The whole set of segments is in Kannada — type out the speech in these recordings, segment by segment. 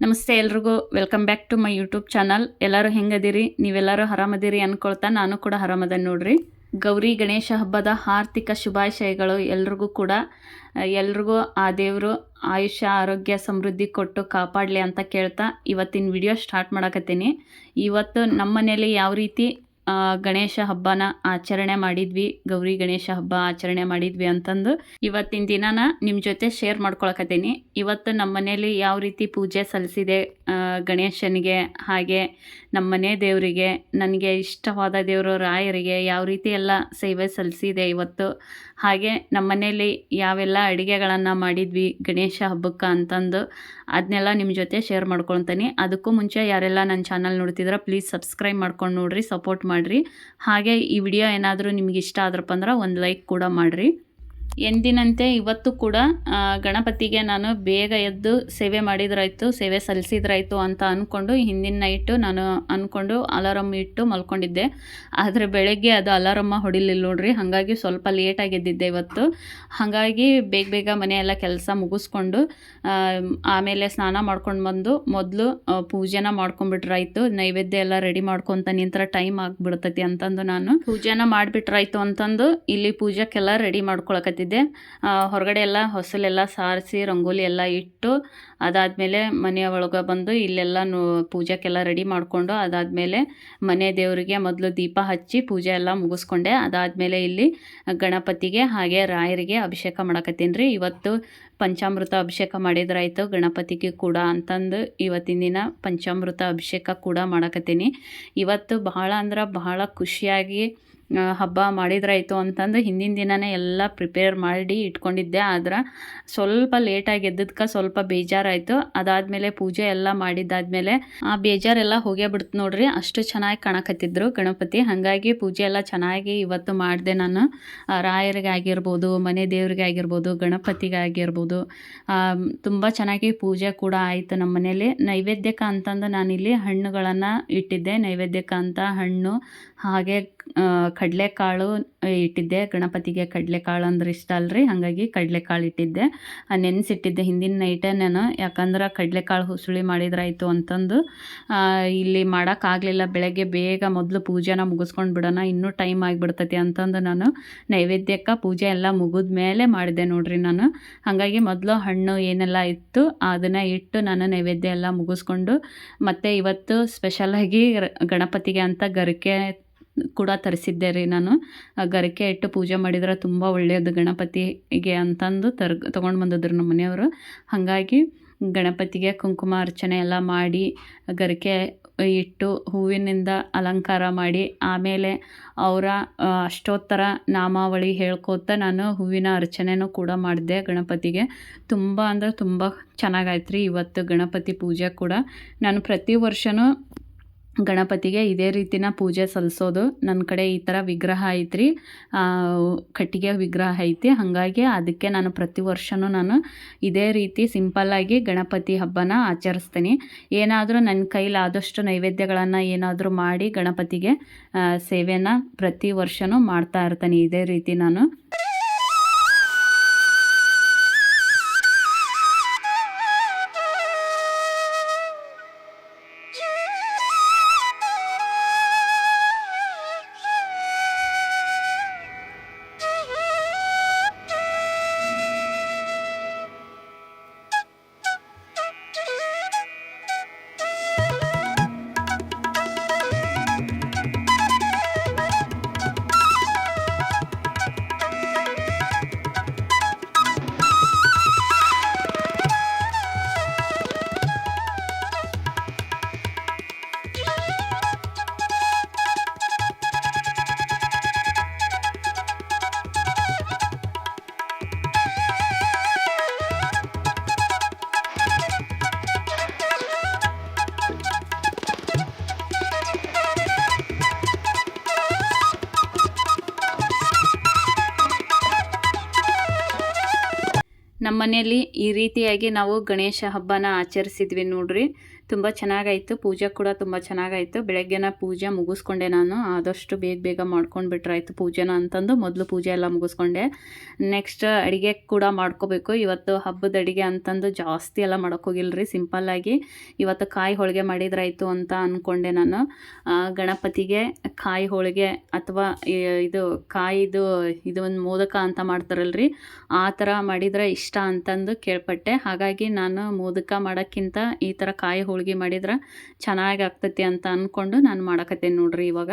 ನಮಸ್ತೆ ಎಲ್ರಿಗೂ welcome back to my YouTube channel ಎಲ್ಲರೂ ಹೆಂಗದಿರಿ? ನೀವೆಲ್ಲರೂ ಆರಾಮದಿರಿ ಅನ್ಕೊಳ್ತಾ ನಾನು ಕೂಡ ಆರಾಮದ ನೋಡ್ರಿ. ಗೌರಿ ಗಣೇಶ ಹಬ್ಬದ ಆರ್ಥಿಕ ಶುಭಾಶಯಗಳು ಎಲ್ರಿಗೂ ಕೂಡ. ಎಲ್ರಿಗೂ ಆ ದೇವರು ಆಯುಷ್ಯ, ಆರೋಗ್ಯ, ಸಮೃದ್ಧಿ ಕೊಟ್ಟು ಕಾಪಾಡಲಿ ಅಂತ ಕೇಳ್ತಾ ಇವತ್ತಿನ ವಿಡಿಯೋ ಸ್ಟಾರ್ಟ್ ಮಾಡಕತ್ತೀನಿ. ಇವತ್ತು ನಮ್ಮ ಮನೇಲಿ ಯಾವ ರೀತಿ ಗಣೇಶ ಹಬ್ಬನ ಆಚರಣೆ ಮಾಡಿದ್ವಿ. ಗೌರಿ ಗಣೇಶ ಹಬ್ಬ ಆಚರಣೆ ಮಾಡಿದ್ವಿ ಅಂತಂದು ಇವತ್ತಿನ ದಿನಾನ ನಿಮ್ಮ ಜೊತೆ ಶೇರ್ ಮಾಡ್ಕೊಳಕತ್ತೀನಿ. ಇವತ್ತು ನಮ್ಮ ಮನೇಲಿ ಯಾವ ರೀತಿ ಪೂಜೆ ಸಲ್ಲಿಸಿದೆ ಗಣೇಶನಿಗೆ ಹಾಗೆ ನಮ್ಮ ಮನೆ ದೇವರಿಗೆ, ನನಗೆ ಇಷ್ಟವಾದ ದೇವರು ರಾಯರಿಗೆ ಯಾವ ರೀತಿ ಎಲ್ಲ ಸೇವೆ ಸಲ್ಲಿಸಿದೆ ಇವತ್ತು. ಹಾಗೆ ನಮ್ಮ ಮನೇಲಿ ಯಾವೆಲ್ಲ ಅಡುಗೆಗಳನ್ನು ಮಾಡಿದ್ವಿ, ಗಣೇಶ ಹಬ್ಬಕ್ಕೆ ಅಂತಂದು ಅದನ್ನೆಲ್ಲ ನಿಮ್ಮ ಜೊತೆ ಶೇರ್ ಮಾಡ್ಕೊಳ್ತೀನಿ. ಅದಕ್ಕೂ ಮುಂಚೆ ಯಾರೆಲ್ಲ ನನ್ನ ಚಾನಲ್ ನೋಡ್ತಿದ್ರೆ ಪ್ಲೀಸ್ ಸಬ್ಸ್ಕ್ರೈಬ್ ಮಾಡ್ಕೊಂಡು ನೋಡಿರಿ ಸಪೋರ್ಟ್ ಮಾಡಿರಿ. ಹಾಗೆ ಈ ವಿಡಿಯೋ ಏನಾದರೂ ನಿಮ್ಗೆ ಇಷ್ಟ ಆದ್ರಪ್ಪ ಅಂದ್ರೆ ಒಂದು ಲೈಕ್ ಕೂಡ ಮಾಡಿರಿ. ಎಂದಿನಂತೆ ಇವತ್ತು ಕೂಡ ಗಣಪತಿಗೆ ನಾನು ಬೇಗ ಎದ್ದು ಸೇವೆ ಮಾಡಿದ್ರಾಯ್ತು, ಸೇವೆ ಸಲ್ಲಿಸಿದ್ರಾಯ್ತು ಅಂತ ಅಂದ್ಕೊಂಡು ಹಿಂದಿನ ನೈಟು ನಾನು ಅಂದ್ಕೊಂಡು ಅಲಾರಮ್ ಇಟ್ಟು ಮಲ್ಕೊಂಡಿದ್ದೆ. ಆದರೆ ಬೆಳಗ್ಗೆ ಅದು ಅಲಾರಮ್ಮ ಹೊಡಿಲಿಲ್ಲ ನೋಡ್ರಿ, ಹಾಗಾಗಿ ಸ್ವಲ್ಪ ಲೇಟಾಗಿ ಎದ್ದಿದ್ದೆ ಇವತ್ತು. ಹಾಗಾಗಿ ಬೇಗ ಬೇಗ ಮನೆಯೆಲ್ಲ ಕೆಲಸ ಮುಗಿಸ್ಕೊಂಡು ಆಮೇಲೆ ಸ್ನಾನ ಮಾಡ್ಕೊಂಡು ಬಂದು ಮೊದಲು ಪೂಜೆನ ಮಾಡ್ಕೊಂಡ್ಬಿಟ್ರಾಯ್ತು. ನೈವೇದ್ಯ ಎಲ್ಲ ರೆಡಿ ಮಾಡ್ಕೊತ ನಿಂತರ ಟೈಮ್ ಆಗಿಬಿಡ್ತೈತಿ ಅಂತಂದು ನಾನು. ಪೂಜೆನ ಮಾಡಿಬಿಟ್ರಾಯ್ತು ಅಂತಂದು ಇಲ್ಲಿ ಪೂಜೆಗೆಲ್ಲ ರೆಡಿ ಮಾಡ್ಕೊಳಕತ್ತಿದ್ದೆ ಆ, ಹೊರಗಡೆ ಎಲ್ಲ ಹೊಸಲೆಲ್ಲ ಸಾರಿಸಿ ರಂಗೋಲಿ ಎಲ್ಲ ಇಟ್ಟು ಅದಾದಮೇಲೆ ಮನೆಯ ಒಳಗೆ ಬಂದು ಇಲ್ಲೆಲ್ಲ ನೋ ಪೂಜೆಗೆಲ್ಲ ರೆಡಿ ಮಾಡಿಕೊಂಡು ಅದಾದಮೇಲೆ ಮನೆ ದೇವರಿಗೆ ಮೊದಲು ದೀಪ ಹಚ್ಚಿ ಪೂಜೆ ಎಲ್ಲ ಮುಗಿಸ್ಕೊಂಡೆ. ಅದಾದಮೇಲೆ ಇಲ್ಲಿ ಗಣಪತಿಗೆ ಹಾಗೆ ರಾಯರಿಗೆ ಅಭಿಷೇಕ ಮಾಡಕತ್ತೀನಿ ರೀ. ಇವತ್ತು ಪಂಚಾಮೃತ ಅಭಿಷೇಕ ಮಾಡಿದ್ರಾಯ್ತು ಗಣಪತಿಗೆ ಕೂಡ ಅಂತಂದು ಇವತ್ತಿನ ದಿನ ಪಂಚಾಮೃತ ಅಭಿಷೇಕ ಕೂಡ ಮಾಡಕತ್ತೀನಿ. ಇವತ್ತು ಬಹಳ ಅಂದ್ರೆ ಬಹಳ ಖುಷಿಯಾಗಿ ಹಬ್ಬ ಮಾಡಿದ್ರಾಯಿತು ಅಂತಂದು ಹಿಂದಿನ ದಿನನೇ ಎಲ್ಲ ಪ್ರಿಪೇರ್ ಮಾಡಿ ಇಟ್ಕೊಂಡಿದ್ದೆ. ಆದ್ರೆ ಸ್ವಲ್ಪ ಲೇಟಾಗಿ ಎದ್ದದ್ಕೆ ಸ್ವಲ್ಪ ಬೇಜಾರಾಯಿತು. ಅದಾದಮೇಲೆ ಪೂಜೆ ಎಲ್ಲ ಮಾಡಿದ್ದಾದಮೇಲೆ ಆ ಬೇಜಾರೆಲ್ಲ ಹೋಗೇ ಬಿಡ್ತು ನೋಡ್ರಿ. ಅಷ್ಟು ಚೆನ್ನಾಗಿ ಕಾಣಕತ್ತಿದ್ರು ಗಣಪತಿ. ಹಾಗಾಗಿ ಪೂಜೆ ಎಲ್ಲ ಚೆನ್ನಾಗಿ ಇವತ್ತು ಮಾಡಿದೆ ನಾನು. ರಾಯರಿಗೆ ಆಗಿರ್ಬೋದು ಮನೆ ದೇವರಿಗೆ ಆಗಿರ್ಬೋದು ಗಣಪತಿಗೆ ಆಗಿರ್ಬೋದು ತುಂಬ ಚೆನ್ನಾಗಿ ಪೂಜೆ ಕೂಡ ಆಯಿತು ನಮ್ಮ ಮನೇಲಿ. ನೈವೇದ್ಯಕ್ಕೆ ಅಂತಂದು ನಾನಿಲ್ಲಿ ಹಣ್ಣುಗಳನ್ನು ಇಟ್ಟಿದ್ದೆ. ನೈವೇದ್ಯಕ ಅಂತ ಹಣ್ಣು, ಹಾಗೆ ಕಡಲೆಕಾಳು ಇಟ್ಟಿದ್ದೆ. ಗಣಪತಿಗೆ ಕಡಲೆಕಾಳು ಅಂದ್ರೆ ಇಷ್ಟ ಅಲ್ರಿ. ಹಾಗಾಗಿ ಕಡಲೆಕಾಳು ಇಟ್ಟಿದ್ದೆ. ನೆನೆಸಿಟ್ಟಿದ್ದೆ ಹಿಂದಿನ ನೈಟೇ ನಾನು. ಯಾಕಂದ್ರೆ ಕಡಲೆಕಾಳು ಹುಸುಳಿ ಮಾಡಿದ್ರಾಯ್ತು ಅಂತಂದು. ಇಲ್ಲಿ ಮಾಡೋಕ್ಕಾಗಲಿಲ್ಲ ಬೆಳಗ್ಗೆ ಬೇಗ ಮೊದಲು ಪೂಜೆನ ಮುಗಿಸ್ಕೊಂಡು ಬಿಡೋಣ. ಇನ್ನೂ ಟೈಮ್ ಆಗಿಬಿಡ್ತೈತಿ ಅಂತಂದು ನಾನು ನೈವೇದ್ಯಕ್ಕೆ ಪೂಜೆ ಎಲ್ಲ ಮುಗಿದ ಮೇಲೆ ಮಾಡಿದೆ ನೋಡ್ರಿ ನಾನು. ಹಾಗಾಗಿ ಮೊದಲು ಹಣ್ಣು ಏನೆಲ್ಲ ಇತ್ತು ಅದನ್ನು ಇಟ್ಟು ನಾನು ನೈವೇದ್ಯ ಎಲ್ಲ ಮುಗಿಸ್ಕೊಂಡು ಮತ್ತು ಇವತ್ತು ಸ್ಪೆಷಲಾಗಿ ಗಣಪತಿಗೆ ಅಂತ ಗರಿಕೆ ಕೂಡ ತರಿಸಿದ್ದೆ ರೀ ನಾನು. ಗರಿಕೆ ಇಟ್ಟು ಪೂಜೆ ಮಾಡಿದ್ರೆ ತುಂಬ ಒಳ್ಳೆಯದು ಗಣಪತಿಗೆ ಅಂತಂದು ತರ್, ತೊಗೊಂಡು ಬಂದಿದ್ರು ನಮ್ಮ ಮನೆಯವರು. ಹಾಗಾಗಿ ಗಣಪತಿಗೆ ಕುಂಕುಮ ಅರ್ಚನೆ ಎಲ್ಲ ಮಾಡಿ, ಗರಿಕೆ ಇಟ್ಟು ಹೂವಿನಿಂದ ಅಲಂಕಾರ ಮಾಡಿ, ಆಮೇಲೆ ಅವರ ಅಷ್ಟೋತ್ತರ ನಾಮಾವಳಿ ಹೇಳ್ಕೊತ ನಾನು ಹೂವಿನ ಅರ್ಚನೆನೂ ಕೂಡ ಮಾಡಿದೆ ಗಣಪತಿಗೆ. ತುಂಬ ಅಂದರೆ ತುಂಬ ಚೆನ್ನಾಗಾಯ್ತು ರೀ ಇವತ್ತು ಗಣಪತಿ ಪೂಜೆ ಕೂಡ. ನಾನು ಪ್ರತಿ ವರ್ಷವೂ ಗಣಪತಿಗೆ ಇದೇ ರೀತಿನ ಪೂಜೆ ಸಲ್ಲಿಸೋದು. ನನ್ನ ಕಡೆ ಈ ಥರ ವಿಗ್ರಹ ಐತ್ರಿ. ಕಟ್ಟಿಗೆ ವಿಗ್ರಹ ಐತಿ. ಹಾಗಾಗಿ ಅದಕ್ಕೆ ನಾನು ಪ್ರತಿ ವರ್ಷವೂ ನಾನು ಇದೇ ರೀತಿ ಸಿಂಪಲ್ಲಾಗಿ ಗಣಪತಿ ಹಬ್ಬನ ಆಚರಿಸ್ತೀನಿ. ಏನಾದರೂ ನನ್ನ ಕೈಲಾದಷ್ಟು ನೈವೇದ್ಯಗಳನ್ನು ಏನಾದರೂ ಮಾಡಿ ಗಣಪತಿಗೆ ಸೇವೆಯನ್ನು ಪ್ರತಿ ವರ್ಷವೂ ಮಾಡ್ತಾ ಇರ್ತೀನಿ. ಇದೇ ರೀತಿ ನಾನು. ನಮ್ಮ ಮನೆಯಲ್ಲಿ ಈ ರೀತಿಯಾಗಿ ನಾವು ಗಣೇಶ ಹಬ್ಬನ ಆಚರಿಸಿದ್ವಿ ನೋಡ್ರಿ. ತುಂಬ ಚೆನ್ನಾಗಾಯಿತು. ಪೂಜೆ ಕೂಡ ತುಂಬ ಚೆನ್ನಾಗಾಯಿತು. ಬೆಳಗ್ಗೆನ ಪೂಜೆ ಮುಗಿಸ್ಕೊಂಡೆ ನಾನು. ಆದಷ್ಟು ಬೇಗ ಬೇಗ ಮಾಡ್ಕೊಂಡು ಬಿಟ್ರಾಯಿತು ಪೂಜೆನ ಅಂತಂದು. ಮೊದಲು ಪೂಜೆ ಎಲ್ಲ ಮುಗಿಸ್ಕೊಂಡೆ. ನೆಕ್ಸ್ಟ್ ಅಡುಗೆ ಕೂಡ ಮಾಡ್ಕೋಬೇಕು. ಇವತ್ತು ಹಬ್ಬದ ಅಡುಗೆ ಅಂತಂದು ಜಾಸ್ತಿ ಎಲ್ಲ ಮಾಡೋಕ್ಕೋಗಿಲ್ರಿ ಸಿಂಪಲ್ಲಾಗಿ ಇವತ್ತು ಕಾಯಿ ಹೋಳಿಗೆ ಮಾಡಿದ್ರಾಯಿತು ಅಂತ ಅಂದ್ಕೊಂಡೆ ನಾನು. ಗಣಪತಿಗೆ ಕಾಯಿ ಹೋಳಿಗೆ ಅಥವಾ ಇದು ಕಾಯಿದು, ಇದು ಒಂದು ಮೋದಕ ಅಂತ ಮಾಡ್ತಾರಲ್ರಿ. ಆ ಥರ ಮಾಡಿದರೆ ಇಷ್ಟ ಅಂತಂದು ಕೇಳ್ಪಟ್ಟೆ. ಹಾಗಾಗಿ ನಾನು ಮೋದಕ ಮಾಡೋಕ್ಕಿಂತ ಈ ಥರ ಕಾಯಿ ಹೋಳಿಗೆ ಮಾಡಿದ್ರೆ ಚೆನ್ನಾಗಿ ಆಗ್ತೈತಿ ಅಂತ ಅಂದ್ಕೊಂಡು ನಾನು ಮಾಡಕತ್ತೇನೆ ನೋಡ್ರಿ ಇವಾಗ.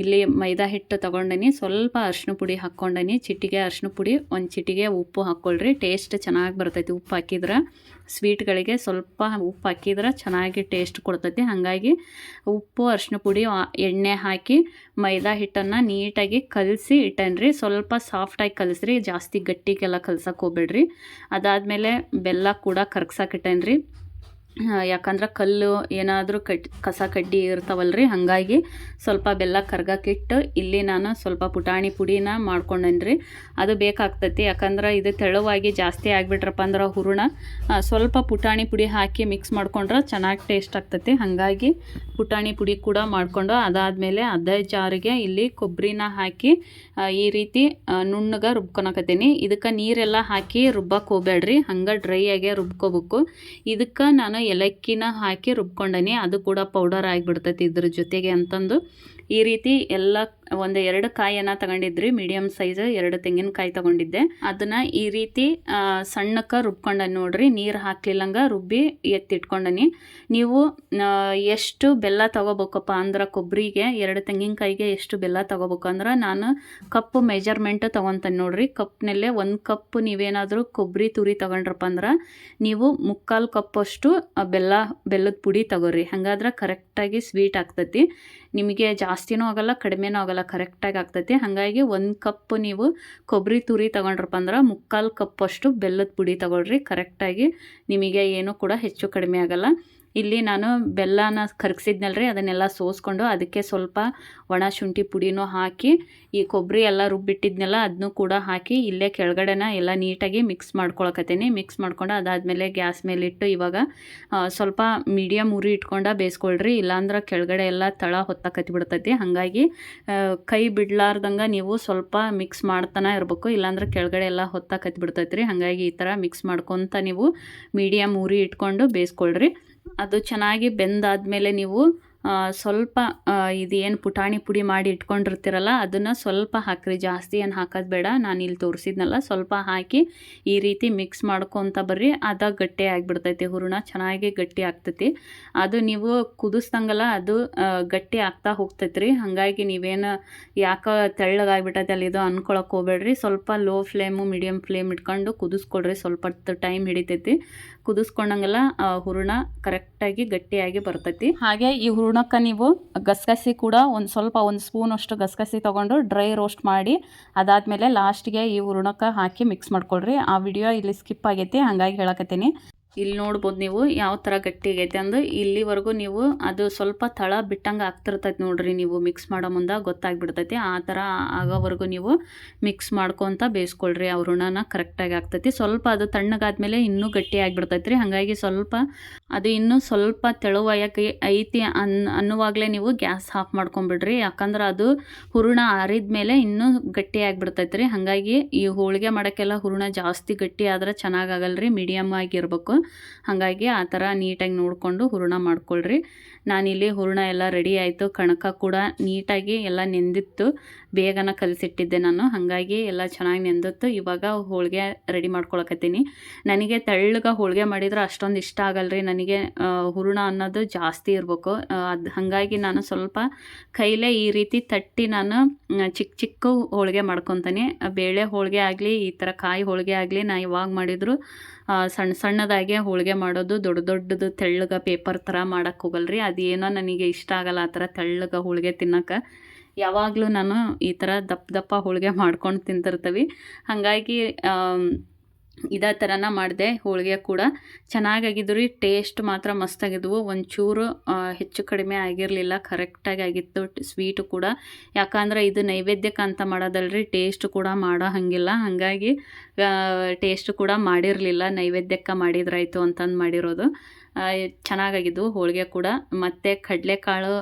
ಇಲ್ಲಿ ಮೈದಾ ಹಿಟ್ಟು ತೊಗೊಂಡೇನಿ, ಸ್ವಲ್ಪ ಅರ್ಶಿನ ಪುಡಿ ಹಾಕ್ಕೊಂಡೇನಿ, ಚಿಟಿಗೆ ಅರ್ಶಿನ ಪುಡಿ, ಒಂದು ಚಿಟಿಗೆ ಉಪ್ಪು ಹಾಕ್ಕೊಳ್ರಿ ಟೇಸ್ಟ್ ಚೆನ್ನಾಗಿ ಬರ್ತೈತಿ. ಉಪ್ಪು ಹಾಕಿದ್ರೆ ಸ್ವೀಟ್ಗಳಿಗೆ ಸ್ವಲ್ಪ ಉಪ್ಪು ಹಾಕಿದ್ರೆ ಚೆನ್ನಾಗಿ ಟೇಸ್ಟ್ ಕೊಡ್ತೈತಿ. ಹಾಗಾಗಿ ಉಪ್ಪು ಅರ್ಶಿನ ಪುಡಿ ಎಣ್ಣೆ ಹಾಕಿ ಮೈದಾ ಹಿಟ್ಟನ್ನು ನೀಟಾಗಿ ಕಲಸಿ ಇಟ್ಟೇನ್ರಿ. ಸ್ವಲ್ಪ ಸಾಫ್ಟಾಗಿ ಕಲಸ್ರಿ, ಜಾಸ್ತಿ ಗಟ್ಟಿಗೆಲ್ಲ ಕಲ್ಸಕ್ಕೆ ಹೋಗ್ಬೇಡ್ರಿ. ಅದಾದಮೇಲೆ ಬೆಲ್ಲ ಕೂಡ ಕರ್ಗ್ಸಕ್ಕೆ ಯಾಕಂದ್ರೆ ಕಲ್ಲು ಏನಾದರೂ ಕಟ್, ಕಸ ಕಡ್ಡಿ ಇರ್ತಾವಲ್ರಿ, ಹಾಗಾಗಿ ಸ್ವಲ್ಪ ಬೆಲ್ಲ ಕರ್ಗಕ್ಕಿಟ್ಟು ಇಲ್ಲಿ ನಾನು ಸ್ವಲ್ಪ ಪುಟಾಣಿ ಪುಡಿನ ಮಾಡ್ಕೊಂಡೇನ್ರಿ. ಅದು ಬೇಕಾಗ್ತೈತಿ, ಯಾಕಂದ್ರೆ ಇದು ತೆಳುವಾಗಿ ಜಾಸ್ತಿ ಆಗಿಬಿಟ್ರಪ್ಪ ಅಂದ್ರೆ ಹುರುಣ. ಸ್ವಲ್ಪ ಪುಟಾಣಿ ಪುಡಿ ಹಾಕಿ ಮಿಕ್ಸ್ ಮಾಡ್ಕೊಂಡ್ರೆ ಚೆನ್ನಾಗಿ ಟೇಸ್ಟ್ ಆಗ್ತೈತಿ. ಹಾಗಾಗಿ ಪುಟಾಣಿ ಪುಡಿ ಕೂಡ ಮಾಡಿಕೊಂಡು ಅದಾದಮೇಲೆ ಅದೇ ಜಾರಿಗೆ ಇಲ್ಲಿ ಕೊಬ್ಬರಿನ ಹಾಕಿ ಈ ರೀತಿ ನುಣ್ಣಗೆ ರುಬ್ಕೊಳಕತ್ತೀನಿ. ಇದಕ್ಕೆ ನೀರೆಲ್ಲ ಹಾಕಿ ರುಬ್ಬಕ್ಕೆ ಹೋಗ್ಬೇಡ್ರಿ ಹಂಗೆ ಡ್ರೈ ಆಗಿ ರುಬ್ಕೋಬೇಕು. ಇದಕ್ಕೆ ನಾನು ಏಲಕ್ಕಿನ ಹಾಕಿ ರುಬ್ಕೊಂಡನಿ. ಅದು ಕೂಡ ಪೌಡರ್ ಆಗಿಬಿಡ್ತೈತಿ ಇದ್ರ ಜೊತೆಗೆ ಅಂತಂದು. ಈ ರೀತಿ ಎಲ್ಲ ಒಂದು ಎರಡು ಕಾಯನ್ನು ತಗೊಂಡಿದ್ರಿ ಮೀಡಿಯಮ್ ಸೈಜ್ ಎರಡು ತೆಂಗಿನಕಾಯಿ ತಗೊಂಡಿದ್ದೆ. ಅದನ್ನು ಈ ರೀತಿ ಸಣ್ಣಕ್ಕೆ ರುಬ್ಕೊಂಡ ನೋಡ್ರಿ, ನೀರು ಹಾಕ್ಲಿಲ್ಲಂಗ ರುಬ್ಬಿ ಎತ್ತಿಟ್ಕೊಂಡನಿ. ನೀವು ಎಷ್ಟು ಬೆಲ್ಲ ತಗೋಬೇಕಪ್ಪ ಅಂದ್ರೆ ಕೊಬ್ಬರಿಗೆ ಎರಡು ತೆಂಗಿನಕಾಯಿಗೆ ಎಷ್ಟು ಬೆಲ್ಲ ತಗೋಬೇಕು ಅಂದ್ರೆ ನಾನು ಕಪ್ ಮೆಜರ್ಮೆಂಟ್ ತೊಗೊತೇನೆ ನೋಡ್ರಿ. ಕಪ್ನಲ್ಲೇ ಒಂದು ಕಪ್ ನೀವೇನಾದರೂ ಕೊಬ್ಬರಿ ತುರಿ ತಗೊಂಡ್ರಪ್ಪ ಅಂದ್ರೆ ನೀವು ಮುಕ್ಕಾಲು ಕಪ್ಪಷ್ಟು ಬೆಲ್ಲ, ಬೆಲ್ಲದ ಪುಡಿ ತಗೋರಿ. ಹಾಗಾದ್ರೆ ಕರೆಕ್ಟಾಗಿ ಸ್ವೀಟ್ ಆಗ್ತೈತಿ. ನಿಮಗೆ ಜಾಸ್ತಿನೂ ಆಗಲ್ಲ, ಕಡಿಮೆನೂ ಆಗಲ್ಲ ಕರೆಕ್ಟಾಗಿ ಆಗ್ತೈತಿ. ಹಾಗಾಗಿ ಒಂದು ಕಪ್ ನೀವು ಕೊಬ್ಬರಿ ತುರಿ ತಗೊಂಡ್ರಪ್ಪ ಅಂದ್ರೆ ಮುಕ್ಕಾಲು ಕಪ್ಪಷ್ಟು ಬೆಲ್ಲದ ಪುಡಿ ತೊಗೊಳ್ರಿ ಕರೆಕ್ಟಾಗಿ ನಿಮಗೆ ಏನೂ ಕೂಡ ಹೆಚ್ಚು ಕಡಿಮೆ ಆಗಲ್ಲ. ಇಲ್ಲಿ ನಾನು ಬೆಲ್ಲನ ಕರಗಿಸಿದ್ನಲ್ರಿ, ಅದನ್ನೆಲ್ಲ ಸೋಸ್ಕೊಂಡು ಅದಕ್ಕೆ ಸ್ವಲ್ಪ ಒಣ ಶುಂಠಿ ಪುಡಿನೂ ಹಾಕಿ, ಈ ಕೊಬ್ಬರಿ ಎಲ್ಲ ರುಬ್ಬಿಟ್ಟಿದ್ನೆಲ್ಲ ಅದನ್ನೂ ಕೂಡ ಹಾಕಿ, ಇಲ್ಲೇ ಕೆಳಗಡೆನ ಎಲ್ಲ ನೀಟಾಗಿ ಮಿಕ್ಸ್ ಮಾಡ್ಕೊಳಕತ್ತೀನಿ. ಮಿಕ್ಸ್ ಮಾಡ್ಕೊಂಡು ಅದಾದಮೇಲೆ ಗ್ಯಾಸ್ ಮೇಲಿಟ್ಟು ಇವಾಗ ಸ್ವಲ್ಪ ಮೀಡಿಯಮ್ ಉರಿ ಇಟ್ಕೊಂಡು ಬೇಯಿಸ್ಕೊಳ್ರಿ, ಇಲ್ಲಾಂದ್ರೆ ಕೆಳಗಡೆ ಎಲ್ಲ ತಳ ಹೊತ್ತಕತ್ತಿ ಬಿಡ್ತೈತಿ. ಹಾಗಾಗಿ ಕೈ ಬಿಡ್ಲಾರ್ದಂಗೆ ನೀವು ಸ್ವಲ್ಪ ಮಿಕ್ಸ್ ಮಾಡ್ತಾನೆ ಇರಬೇಕು, ಇಲ್ಲಾಂದ್ರೆ ಕೆಳಗಡೆ ಎಲ್ಲ ಹೊತ್ತಕತ್ತಿ ಬಿಡ್ತೈತಿ ರೀ ಹಾಗಾಗಿ ಈ ಥರ ಮಿಕ್ಸ್ ಮಾಡ್ಕೊತ ನೀವು ಮೀಡಿಯಮ್ ಉರಿ ಇಟ್ಕೊಂಡು ಬೇಯಿಸ್ಕೊಳ್ರಿ. ಅದು ಚೆನ್ನಾಗಿ ಬೆಂದಾದ್ಮೇಲೆ ನೀವು ಸ್ವಲ್ಪ ಇದು ಏನು ಪುಟಾಣಿ ಪುಡಿ ಮಾಡಿ ಇಟ್ಕೊಂಡಿರ್ತೀರಲ್ಲ, ಅದನ್ನು ಸ್ವಲ್ಪ ಹಾಕ್ರಿ. ಜಾಸ್ತಿ ಏನು ಹಾಕೋದು ಬೇಡ. ನಾನು ಇಲ್ಲಿ ತೋರಿಸಿದ್ನಲ್ಲ, ಸ್ವಲ್ಪ ಹಾಕಿ ಈ ರೀತಿ ಮಿಕ್ಸ್ ಮಾಡ್ಕೊತ ಬರ್ರಿ. ಅದ ಗಟ್ಟಿ ಆಗಿಬಿಡ್ತೈತಿ. ಹೂರಣ ಚೆನ್ನಾಗಿ ಗಟ್ಟಿ ಆಗ್ತೈತಿ. ಅದು ನೀವು ಕುದಿಸ್ದಂಗಲ್ಲ, ಅದು ಗಟ್ಟಿ ಆಗ್ತಾ ಹೋಗ್ತೈತಿ ರೀ ಹಾಗಾಗಿ ನೀವೇನು ಯಾಕೆ ತೆಳ್ಳಗಾಗ್ಬಿಟ್ಟೈತೆ ಅಲ್ಲಿ ಇದು ಅನ್ಕೊಳಕ್ಕೆ ಹೋಗ್ಬೇಡ್ರಿ. ಸ್ವಲ್ಪ ಲೋ ಫ್ಲೇಮು ಮೀಡಿಯಮ್ ಫ್ಲೇಮ್ ಇಟ್ಕೊಂಡು ಕುದಿಸ್ಕೊಡ್ರಿ. ಸ್ವಲ್ಪ ಟೈಮ್ ಹಿಡಿತೈತಿ. ಕುದಿಸ್ಕೊಂಡಂಗೆಲ್ಲ ಹೂರಣ ಕರೆಕ್ಟಾಗಿ ಗಟ್ಟಿಯಾಗಿ ಬರ್ತೈತಿ. ಹಾಗೆ ಈ ಹೂರಣಕ್ಕೆ ನೀವು ಗಸಗಸಿ ಕೂಡ ಒಂದು ಸ್ವಲ್ಪ ಒಂದು ಸ್ಪೂನ್ ಅಷ್ಟು ಗಸಗಸಿ ತೊಗೊಂಡು ಡ್ರೈ ರೋಸ್ಟ್ ಮಾಡಿ, ಅದಾದಮೇಲೆ ಲಾಸ್ಟ್ಗೆ ಈ ಹೂರ್ಣಕ್ಕೆ ಹಾಕಿ ಮಿಕ್ಸ್ ಮಾಡ್ಕೊಳ್ರಿ. ಆ ವಿಡಿಯೋ ಇಲ್ಲಿ ಸ್ಕಿಪ್ ಆಗೈತಿ, ಹಾಗಾಗಿ ಹೇಳಕತ್ತೀನಿ. ಇಲ್ಲಿ ನೋಡ್ಬೋದು ನೀವು ಯಾವ ಥರ ಗಟ್ಟಿ ಆಗೈತೆ ಅಂದು ಇಲ್ಲಿವರೆಗೂ ನೀವು ಅದು ಸ್ವಲ್ಪ ತಳ ಬಿಟ್ಟಂಗೆ ಆಗ್ತಿರ್ತೈತೆ ನೋಡ್ರಿ ನೀವು ಮಿಕ್ಸ್ ಮಾಡೋ ಮುಂದೆ ಗೊತ್ತಾಗ್ಬಿಡ್ತೈತಿ. ಆ ಥರ ಆಗೋವರೆಗೂ ನೀವು ಮಿಕ್ಸ್ ಮಾಡ್ಕೊತ ಬೇಯಿಸ್ಕೊಳ್ರಿ ಹೂರಣನ ಕರೆಕ್ಟಾಗಿ ಆಗ್ತೈತಿ. ಸ್ವಲ್ಪ ಅದು ತಣ್ಣಗಾದ್ಮೇಲೆ ಇನ್ನೂ ಗಟ್ಟಿ ಆಗಿಬಿಡ್ತೈತಿ ರೀ. ಹಾಗಾಗಿ ಸ್ವಲ್ಪ ಅದು ಇನ್ನೂ ಸ್ವಲ್ಪ ತೆಳುವಾಯಕ್ಕೆ ಐತಿ ಅನ್ ಅನ್ನುವಾಗಲೇ ನೀವು ಗ್ಯಾಸ್ ಆಫ್ ಮಾಡ್ಕೊಂಬಿಡ್ರಿ. ಯಾಕಂದ್ರೆ ಅದು ಹೂರ್ಣ ಆರಿದ ಮೇಲೆ ಇನ್ನೂ ಗಟ್ಟಿ ಆಗಿಬಿಡ್ತೈತೆ ರೀ. ಹಾಗಾಗಿ ಈ ಹೋಳಿಗೆ ಮಾಡೋಕ್ಕೆಲ್ಲ ಹೂರ್ಣ ಜಾಸ್ತಿ ಗಟ್ಟಿ ಆದ್ರೆ ಚೆನ್ನಾಗಾಗಲ್ಲ ರೀ ಮೀಡಿಯಮ್ ಆಗಿರ್ಬೇಕು. ಹಾಗಾಗಿ ಆ ಥರ ನೀಟಾಗಿ ನೋಡಿಕೊಂಡು ಹೂರ್ಣ ಮಾಡ್ಕೊಳ್ರಿ. ನಾನಿಲ್ಲಿ ಹೂರ್ಣ ಎಲ್ಲ ರೆಡಿ ಆಯಿತು. ಕಣಕ ಕೂಡ ನೀಟಾಗಿ ಎಲ್ಲ ನೆಂದಿತ್ತು. ಬೇಗನ ಕಲಸಿಟ್ಟಿದ್ದೆ ನಾನು. ಹಾಗಾಗಿ ಎಲ್ಲ ಚೆನ್ನಾಗಿ ನೆಂದಿತ್ತು. ಇವಾಗ ಹೋಳಿಗೆ ರೆಡಿ ಮಾಡ್ಕೊಳಕತ್ತೀನಿ. ನನಗೆ ತೆಳ್ಳಗೆ ಹೋಳಿಗೆ ಮಾಡಿದ್ರೆ ಅಷ್ಟೊಂದು ಇಷ್ಟ ಆಗಲ್ರಿ. ನನಗೆ ಹೂರ್ಣ ಅನ್ನೋದು ಜಾಸ್ತಿ ಇರಬೇಕು. ಅದು ಹಾಗಾಗಿ ನಾನು ಸ್ವಲ್ಪ ಕೈಲೇ ಈ ರೀತಿ ತಟ್ಟಿ ನಾನು ಚಿಕ್ಕ ಚಿಕ್ಕ ಹೋಳಿಗೆ ಮಾಡ್ಕೊತೀನಿ. ಬೇಳೆ ಹೋಳಿಗೆ ಆಗಲಿ, ಈ ಥರ ಕಾಯಿ ಹೋಳಿಗೆ ಆಗಲಿ ನಾ ಇವಾಗ ಮಾಡಿದ್ರು ಸಣ್ಣ ಸಣ್ಣದಾಗೆ ಹೋಳಿಗೆ ಮಾಡೋದು, ದೊಡ್ಡ ದೊಡ್ಡದು ತೆಳ್ಳಗೆ ಪೇಪರ್ ಥರ ಮಾಡೋಕ್ಕೆ ಹೋಗಲ್ರಿ. ಅದೇನೋ ನನಗೆ ಇಷ್ಟ ಆಗಲ್ಲ ಆ ಥರ ತೆಳ್ಳಗೆ ಹೋಳಿಗೆ ತಿನ್ನೋಕೆ ಯಾವಾಗಲೂ ನಾನು ಈ ಥರ ದಪ್ಪ ದಪ್ಪ ಹೋಳಿಗೆ ಮಾಡ್ಕೊಂಡು ತಿಂತಿರ್ತೀವಿ. ಹಾಗಾಗಿ ಇದೇ ಥರನ ಮಾಡಿದೆ ಹೋಳಿಗೆ ಕೂಡ. ಚೆನ್ನಾಗಾಗಿದ್ದು ರೀ, ಟೇಸ್ಟ್ ಮಾತ್ರ ಮಸ್ತಾಗಿದ್ವು ಒಂಚೂರು ಹೆಚ್ಚು ಕಡಿಮೆ ಆಗಿರಲಿಲ್ಲ ಕರೆಕ್ಟಾಗಿ ಆಗಿತ್ತು ಸ್ವೀಟು ಕೂಡ. ಯಾಕಂದ್ರೆ ಇದು ನೈವೇದ್ಯಕ್ಕೆ ಅಂತ ಮಾಡೋದಲ್ರಿ, ಟೇಸ್ಟ್ ಕೂಡ ಮಾಡೋ ಹಾಗಿಲ್ಲ. ಹಾಗಾಗಿ ಟೇಸ್ಟ್ ಕೂಡ ಮಾಡಿರಲಿಲ್ಲ ನೈವೇದ್ಯಕ್ಕೆ ಮಾಡಿದ್ರಾಯ್ತು ಅಂತಂದು ಮಾಡಿರೋದು. ಆ, ಚೆನ್ನಾಗಾಗಿದ್ವು ಹೋಳಿಗೆ ಕೂಡ. ಮತ್ತು ಕಡಲೆಕಾಳು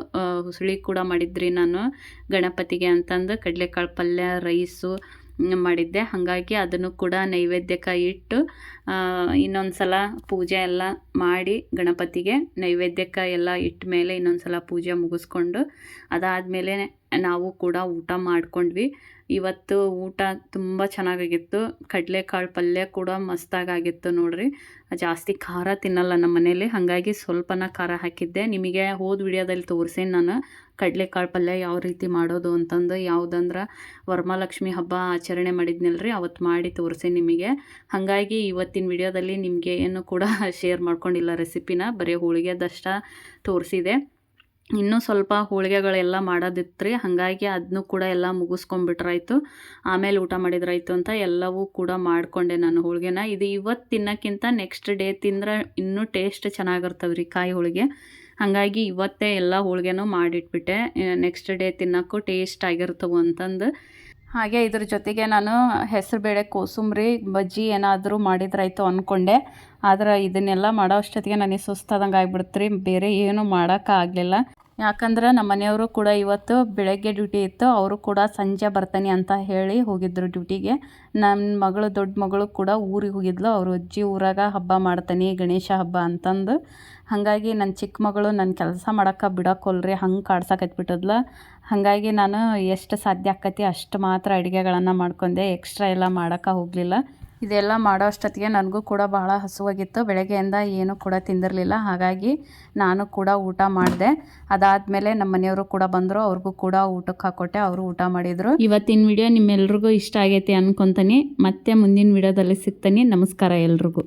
ಹುಸುಳಿ ಕೂಡ ಮಾಡಿದ್ರಿ ನಾನು ಗಣಪತಿಗೆ ಅಂತಂದು. ಕಡಲೆಕಾಳು ಪಲ್ಯ ರೈಸು ಮಾಡಿದ್ದೆ. ಹಾಗಾಗಿ ಅದನ್ನು ಕೂಡ ನೈವೇದ್ಯಕ್ಕೆ ಇಟ್ಟು ಇನ್ನೊಂದು ಸಲ ಪೂಜೆ ಎಲ್ಲ ಮಾಡಿ ಗಣಪತಿಗೆ ನೈವೇದ್ಯಕ್ಕೆ ಎಲ್ಲ ಇಟ್ಟ ಮೇಲೆ ಇನ್ನೊಂದು ಸಲ ಪೂಜೆ ಮುಗಿಸ್ಕೊಂಡು ಅದಾದಮೇಲೆ ನಾವು ಕೂಡ ಊಟ ಮಾಡ್ಕೊಂಡ್ವಿ. ಇವತ್ತು ಊಟ ತುಂಬ ಚೆನ್ನಾಗಾಗಿತ್ತು. ಕಡಲೆಕಾಳು ಪಲ್ಯ ಕೂಡ ಮಸ್ತಾಗಾಗಿತ್ತು ನೋಡ್ರಿ. ಜಾಸ್ತಿ ಖಾರ ತಿನ್ನಲ್ಲ ನಮ್ಮ ಮನೇಲಿ, ಹಾಗಾಗಿ ಸ್ವಲ್ಪನ ಖಾರ ಹಾಕಿದ್ದೆ. ನಿಮಗೆ ಹೋದ ವಿಡಿಯೋದಲ್ಲಿ ತೋರಿಸೇನು ನಾನು ಕಡಲೆಕಾಳು ಪಲ್ಯ ಯಾವ ರೀತಿ ಮಾಡೋದು ಅಂತಂದು. ಯಾವುದಂದ್ರೆ ವರಮಹಾಲಕ್ಷ್ಮಿ ಹಬ್ಬ ಆಚರಣೆ ಮಾಡಿದ್ನಲ್ರಿ ಅವತ್ತು ಮಾಡಿ ತೋರಿಸಿ ನಿಮಗೆ. ಹಾಗಾಗಿ ಇವತ್ತಿನ ವಿಡಿಯೋದಲ್ಲಿ ನಿಮಗೆ ಏನು ಕೂಡ ಶೇರ್ ಮಾಡ್ಕೊಂಡಿಲ್ಲ ರೆಸಿಪಿನ ಬರೀ ಹೋಳಿಗೆದಷ್ಟ ತೋರಿಸಿದೆ. ಇನ್ನೂ ಸ್ವಲ್ಪ ಹೋಳಿಗೆಗಳೆಲ್ಲ ಮಾಡೋದಿತ್ತು ರೀ ಹಾಗಾಗಿ ಅದನ್ನು ಕೂಡ ಎಲ್ಲ ಮುಗಿಸ್ಕೊಂಡ್ಬಿಟ್ರಾಯ್ತು ಆಮೇಲೆ ಊಟ ಮಾಡಿದ್ರಾಯ್ತು ಅಂತ ಎಲ್ಲವೂ ಕೂಡ ಮಾಡಿಕೊಂಡೆ ನಾನು ಹೋಳಿಗೆನ. ಇದು ಇವತ್ತು ತಿನ್ನೋಕ್ಕಿಂತ ನೆಕ್ಸ್ಟ್ ಡೇ ತಿಂದ್ರೆ ಇನ್ನೂ ಟೇಸ್ಟ್ ಚೆನ್ನಾಗಿರ್ತವೆ ರೀ ಕಾಯಿ ಹೋಳಿಗೆ. ಹಾಗಾಗಿ ಇವತ್ತೇ ಎಲ್ಲ ಹೋಳಿಗೆನೂ ಮಾಡಿಟ್ಬಿಟ್ಟೆ. ನೆಕ್ಸ್ಟ್ ಡೇ ತಿನ್ನೋಕ್ಕೂ ಟೇಸ್ಟ್ ಆಗಿರ್ತವೆ ಅಂತಂದು. ಹಾಗೆ ಇದ್ರ ಜೊತೆಗೆ ನಾನು ಹೆಸರುಬೇಳೆ ಕೋಸಂಬರಿ, ಬಜ್ಜಿ ಏನಾದರೂ ಮಾಡಿದ್ರಾಯ್ತು ಅಂದ್ಕೊಂಡೆ ಆದ್ರೆ ಇದನ್ನೆಲ್ಲ ಮಾಡೋ ಅಷ್ಟೊತ್ತಿಗೆ ನನಗೆ ಸುಸ್ತಾದಂಗೆ ಆಗ್ಬಿಡ್ತು ರೀ ಬೇರೆ ಏನೂ ಮಾಡೋಕ್ಕಾಗಲಿಲ್ಲ ಯಾಕಂದ್ರೆ ನಮ್ಮ ಮನೆಯವರು ಕೂಡ ಇವತ್ತು ಬೆಳಗ್ಗೆ ಡ್ಯೂಟಿ ಇತ್ತು. ಅವರು ಕೂಡ ಸಂಜೆ ಬರ್ತಾನೆ ಅಂತ ಹೇಳಿ ಹೋಗಿದ್ರು ಡ್ಯೂಟಿಗೆ. ನನ್ನ ಮಗಳು, ದೊಡ್ಡ ಮಗಳು ಕೂಡ ಊರಿಗೆ ಹೋಗಿದ್ಲು. ಅವ್ರ ಅಜ್ಜಿ ಊರಾಗ ಹಬ್ಬ ಮಾಡ್ತಾನೆ, ಗಣೇಶ ಹಬ್ಬ ಅಂತಂದು. ಹಾಗಾಗಿ ನನ್ನ ಚಿಕ್ಕ ಮಗಳು ನನ್ನ ಕೆಲಸ ಮಾಡೋಕ್ಕೆ ಬಿಡೋಕೊಲ್ರಿ, ಹಂಗೆ ಕಾಡ್ಸಕತ್ಬಿಟ್ಟದ್ಲ ಹಾಗಾಗಿ ನಾನು ಎಷ್ಟು ಸಾಧ್ಯ ಆಕತಿ ಅಷ್ಟು ಮಾತ್ರ ಅಡುಗೆಗಳನ್ನು ಮಾಡ್ಕೊಂಡೆ. ಎಕ್ಸ್ಟ್ರಾ ಎಲ್ಲ ಮಾಡೋಕ್ಕೆ ಹೋಗಲಿಲ್ಲ. ಇದೆಲ್ಲ ಮಾಡೋ ಅಷ್ಟೊತ್ತಿಗೆ ನನಗೂ ಕೂಡ ಬಹಳ ಹಸುವಾಗಿತ್ತು. ಬೆಳಗ್ಗೆಯಿಂದ ಏನೂ ಕೂಡ ತಿಂದಿರಲಿಲ್ಲ. ಹಾಗಾಗಿ ನಾನು ಕೂಡ ಊಟ ಮಾಡಿದೆ. ಅದಾದಮೇಲೆ ನಮ್ಮ ಮನೆಯವರು ಕೂಡ ಬಂದರು. ಅವ್ರಿಗೂ ಕೂಡ ಊಟಕ್ಕೆ ಹಾಕೊಟ್ಟೆ. ಅವರು ಊಟ ಮಾಡಿದರು. ಇವತ್ತಿನ ವಿಡಿಯೋ ನಿಮ್ಮೆಲ್ರಿಗೂ ಇಷ್ಟ ಆಗೈತಿ ಅನ್ಕೊತೀನಿ. ಮತ್ತೆ ಮುಂದಿನ ವಿಡಿಯೋದಲ್ಲಿ ಸಿಗ್ತೀನಿ. ನಮಸ್ಕಾರ ಎಲ್ರಿಗೂ.